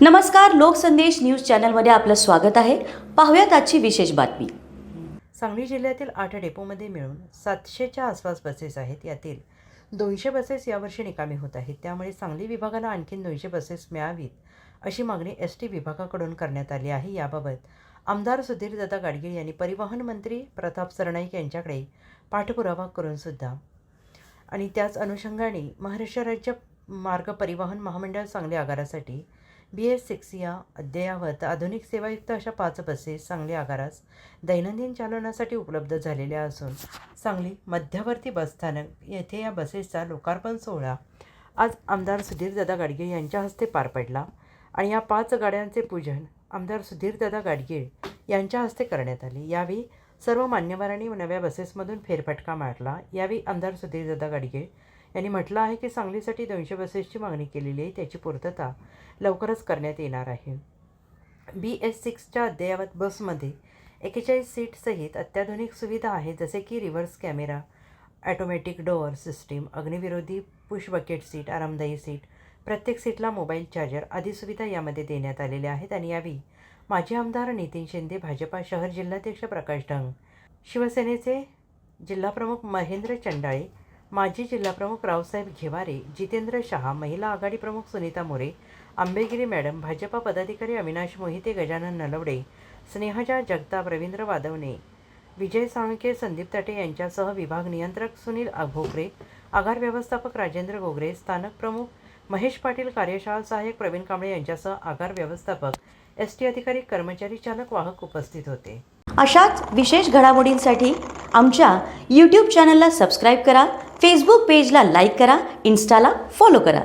नमस्कार लोकसंदेश न्यूज चॅनलमध्ये आपलं स्वागत आहे. पाहूयात आजची विशेष बातमी. सांगली जिल्ह्यातील आठ डेपोमध्ये मिळून सातशेच्या आसपास बसेस आहेत. यातील दोनशे बसेस यावर्षी निकामी होत आहेत. त्यामुळे सांगली विभागाला आणखी दोनशे बसेस मिळावीत अशी मागणी एस टी विभागाकडून करण्यात आली आहे. याबाबत आमदार सुधीरदादा गाडगीळ यांनी परिवहन मंत्री प्रताप सरनाईक यांच्याकडे पाठपुरावा करूनसुद्धा आणि त्याच अनुषंगाने महाराष्ट्र राज्य मार्ग परिवहन महामंडळ सांगली आगारासाठी बी एस सिक्स या अद्ययावत आधुनिक सेवायुक्त अशा पाच बसेस सांगली आगारास दैनंदिन चालवण्यासाठी उपलब्ध झालेल्या असून सांगली मध्यवर्ती बसस्थानक येथे या बसेसचा लोकार्पण सोहळा आज आमदार सुधीरदादा गाडगे यांच्या हस्ते पार पडला आणि या पाच गाड्यांचे पूजन आमदार सुधीरदादा गाडगे यांच्या हस्ते करण्यात आले. यावेळी सर्व मान्यवरांनी नव्या बसेसमधून फेरफटका मारला. यावेळी आमदार सुधीरदादा गाडगे यांनी म्हटलं आहे की सांगलीसाठी दोनशे बसेसची मागणी केलेली आहे त्याची पूर्तता लवकरच करण्यात येणार आहे. बी एस सिक्सच्या अद्ययावत बसमध्ये एकेचाळीस सीटसहित अत्याधुनिक सुविधा आहेत जसे की reverse camera automatic door system अग्निविरोधी push bucket seat आरामदायी सीट प्रत्येक सीटला मोबाईल चार्जर आदी सुविधा यामध्ये देण्यात आलेल्या आहेत. आणि यावेळी माजी आमदार नितीन शिंदे भाजपा शहर जिल्हाध्यक्ष प्रकाश ढंग शिवसेनेचे जिल्हाप्रमुख महेंद्र चंडाळे माजी जिल्हाप्रमुख रावसाहेब घेवारे जितेंद्र शहा महिला आघाडी प्रमुख सुनीता मोरे आंबेगिरी मॅडम भाजपा पदाधिकारी अविनाश मोहिते गजानन नलवडे स्नेहजा जगताप रवींद्र वादवणे विजय साळुंके संदीप ताटे यांच्यासह विभाग नियंत्रक सुनील भोकरे आगार व्यवस्थापक राजेंद्र गोगरे स्थानक प्रमुख महेश पाटील कार्यशाळा सहाय्यक प्रवीण कांबळे यांच्यासह आगार व्यवस्थापक एस टी अधिकारी कर्मचारी चालक वाहक उपस्थित होते. अशाच विशेष घडामोडींसाठी आमच्या यूट्यूब चॅनलला सबस्क्राईब करा. फेसबुक पेजला लाईक करा इन्स्टाला फॉलो करा.